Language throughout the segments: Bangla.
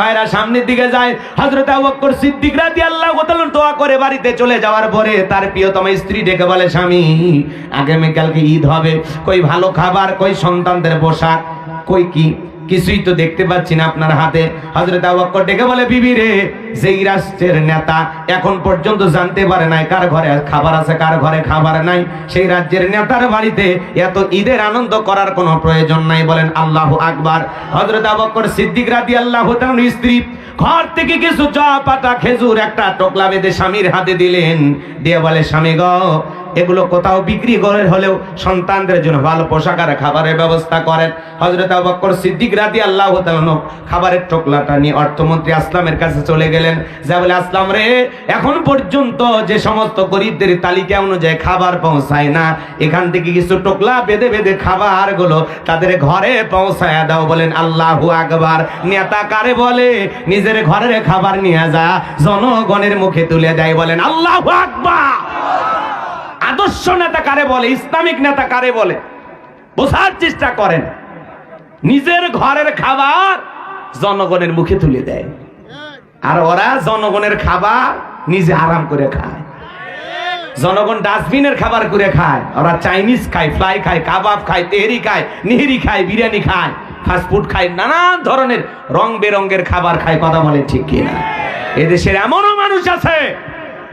ভাইরা সামনের দিকে যায়। হজরত আবু সিদ্দিক রাজি আল্লাহ তাআলা দোয়া করে বাড়িতে চলে যাওয়ার পরে তার প্রিয়তম স্ত্রী ডেকে বলে, স্বামী, আগামীকালকে ঈদ হবে। কই ভালো খাবার, কই সন্তানদের পোশাক, কই কি? কিছুই তো দেখতে পাচ্ছি না আপনার হাতে। হযরত আবু বকর ডেকে বলে, বিবি রে, যেই রাষ্ট্রের নেতা এখন পর্যন্ত জানতে পারে নাই কার ঘরে খাবার আছে, কার ঘরে খাবার নাই, সেই রাজ্যের নেতার বাড়িতে এত ঈদের আনন্দ করার কোনো প্রয়োজন নাই। বলেন, আল্লাহ আকবার। হজরত আবু বকর সিদ্দিক রাদিয়াল্লাহু তাআলার স্ত্রী ঘর থেকে কিছু চা, পাতা, খেজুর, একটা টোকলা বেঁধে স্বামীর হাতে দিলেন। দিয়ে বলে, স্বামী গো এগুলো কোথাও বিক্রি করে হলেও সন্তানদের জন্য ভালো পোশাক আর খাবারের ব্যবস্থা করেন। হজরত আবু বকর সিদ্দিক রাদি আল্লাহ খাবারের টোকলাটা নিয়ে অর্থমন্ত্রী আসলামের কাছে চলে গেলেন। যা বলে, আসলাম রে, এখন পর্যন্ত যে সমস্ত গরিবদের তালিকা অনুযায়ী খাবার পৌঁছায় না, এখান থেকে কিছু টোকলা বেঁধে বেঁধে খাবারগুলো তাদের ঘরে পৌঁছায় দাও। বলেন, আল্লাহু আকবার। নেতা কারে বলে, নিজের ঘরের খাবার নিয়ে যা, জনগণের মুখে তুলে দেয়। বলেন, আল্লাহু আকবার। আদর্শ নেতা কারে বলে, ইসলামিক নেতা কারে বলে? বোঝার চেষ্টা করেন। নিজের ঘরের খাবার জনগণের মুখে তুলে দেয়। আর ওরা জনগণের খাবার নিজে আরাম করে খায়। জনগণ ডাস্টবিনের খাবার করে খায়। ওরা চাইনিজ খায়, ফ্লাই খায়, কাবাব খায়, তেহরি খায়, নিহিরি খায়, বিরিয়ানি খায় ফাস্টফুড খায়, নানান ধরনের রং বেরঙ্গের খাবার খায়, কথা বলে ঠিক কিনা? এদেশের এমনও মানুষ আছে,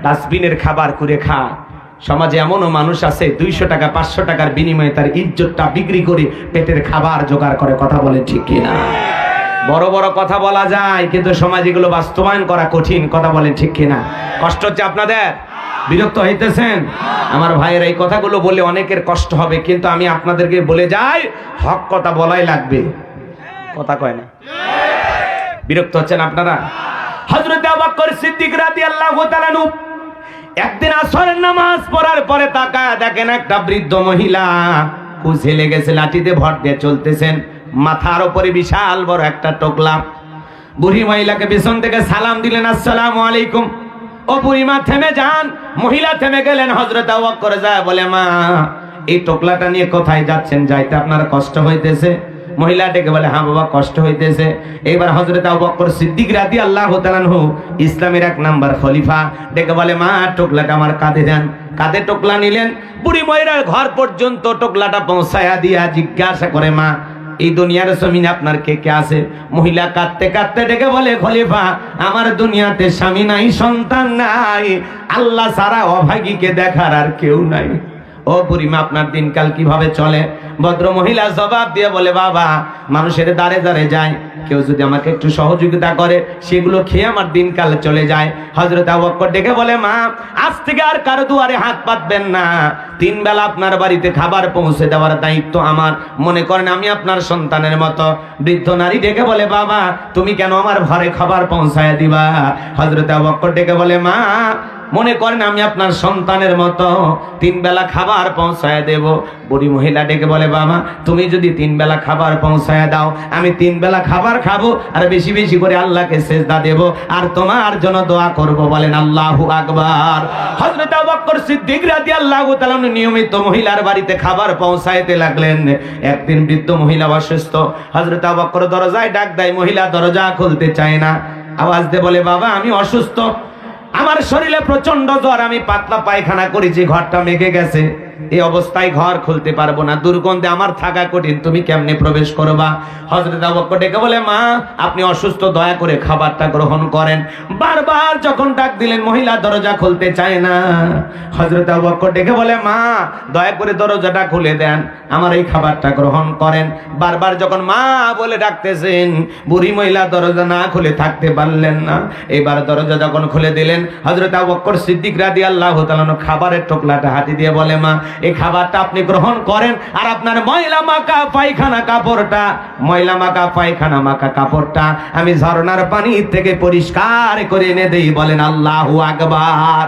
ডাস্টবিনের খাবার করে খায়। সমাজে এমনও মানুষ আছে, দুইশো টাকা, পাঁচশো টাকার বিনিময়ে তার ইজ্জতটা বিক্রি করে পেটের খাবার জোগাড় করে, কথা বলে ঠিক কিনা? বড় বড় কথা বলা যায়, কিন্তু সমাজ এগুলো বাস্তবায়ন করা কঠিন, কথা বলেন ঠিক কিনা? কষ্ট হচ্ছে আপনাদের? বিরক্ত হইতেছেন? আমার ভাইয়ের এই কথাগুলো বলে অনেকের কষ্ট হবে, কিন্তু আমি আপনাদেরকে বলে যাই, হক কথা বলাই লাগবে। কথা কয় না। বিরক্ত হচ্ছেন আপনারা? বকর সিদ্দিক তাআলা নু একদিন আসরের নামাজ পড়ার পরে তাকায় দেখেন একটা বৃদ্ধ মহিলা খুশি লেগেছে, লাঠিতে ভর দিয়ে চলতেছেন। মাথার ওপরে বিশাল বড় একটা টোকলা। বুড়ি মহিলাকে পিছন থেকে সালাম দিলেন, আসসালামু আলাইকুম। ও বুড়িমা, থেমে যান। মহিলা থেমে গেলেন হজরত আওয়াক করে যায় বলে, মা, এই টোকলাটা নিয়ে কোথায় যাচ্ছেন? যাইতে আপনার কষ্ট হইতেছে। মহিলা ডেকে বলে হ্যাঁ বাবা, কষ্ট হইতেছে। এবার হজরত বকর সিদ্দিক রাদি আল্লাহ তালানহু ইসলামের এক নাম্বার খলিফা, ডেকে বলে, মা, টোকলাটা আমার কাঁধে দেন। কাঁধে টোকলা নিলেন। বুড়ি মহিলার ঘর পর্যন্ত টোকলাটা পৌঁছায়া দিয়া জিজ্ঞাসা করে, মা, এই দুনিয়ার জমিনে আপনার কে কে আছে? মহিলা কাঁদতে কাঁদতে ডেকে বলে, খলিফা, আমার দুনিয়াতে স্বামী নাই, সন্তান নাই। আল্লাহ সারা অভাগীকে দেখার আর কেউ নাই। ও বুড়িমা, আপনার দিনকাল কীভাবে চলে? ভদ্র মহিলা জবাব দিয়ে বলে, বাবা, মানুষের দাঁড়ে দাঁড়ে যায়। কেউ যদি আমাকে একটু সহযোগিতা করে, সেগুলো খেয়ে আমার দিনকাল চলে যায়। হজরত ডেকে বলে, মা, আজ থেকে আর কারও দুয়ারে হাত পাতবেন না। তিন বেলা আপনার বাড়িতে খাবার পৌঁছে দেওয়ার দায়িত্ব আমার। মনে করেন আমি আপনার সন্তানের মতো। বৃদ্ধ নারী ডেকে বলে, বাবা, তুমি কেন আমার ঘরে খাবার পৌঁছায় দিবা? হজরত আবক্কর ডেকে বলে, মা, মনে করেন আমি আপনার সন্তানের মতো। তিন বেলা খাবার পৌঁছায় দেব। বুড়ি মহিলা ডেকে বলে, বাবা, তুমি যদি তিন বেলা খাবার পৌঁছায় দাও, আমি তিন বেলা খাবার খাব আর বেশি বেশি করে আল্লাহকে সেজদা দেব আর তোমার জন্য দোয়া করব। বলেন, আল্লাহু আকবার। হযরত আবু বকর সিদ্দিক রাদিয়াল্লাহু তাআলা নিয়মিত মহিলার বাড়িতে খাবার পৌঁছাইতে লাগলেন, একদিন বৃদ্ধ মহিলা অসুস্থ হজরত আবাক্কর দরজায় ডাক দেয়, মহিলা দরজা খুলতে চায় না। আওয়াজ দিয়ে বলে, বাবা, আমি অসুস্থ। আমার শরীরে প্রচণ্ড জ্বর, আমি পাতলা পায়খানা করেছি, ঘরটা মেঘে গেছে। এই অবস্থায় ঘর খুলতে পারব না। দুর্গন্ধে আমার থাকা কঠিন। তুমি কেমনে প্রবেশ করবা? হজরত আবক্কর ডেকে বলে, মা, আপনি অসুস্থ, দয়া করে খাবারটা গ্রহণ করেন। বারবার যখন ডাক দিলেন, মহিলা দরজা খুলতে চায় না। হজরত আবক্কর ডেকে বলে, মা, দয়া করে দরজাটা খুলে দেন। আমার এই খাবারটা গ্রহণ করেন। বারবার যখন মা বলে ডাকতেছেন, বুড়ি মহিলা দরজা না খুলে থাকতে পারলেন না। এবার দরজা যখন খুলে দিলেন হজরত আবক্কর সিদ্দিক রাদি আল্লাহ খাবারের টোকলাটা হাতি দিয়ে বলে, মা এই খাবারটা আপনি গ্রহণ করেন আর আপনার ময়লা মাখা পায়খানা কাপড়টা, ময়লা মাখা পায়খানা মাখা কাপড়টা আমি ঝর্ণার পানি থেকে পরিষ্কার করে এনে দেই, বলেন আল্লাহু আকবার।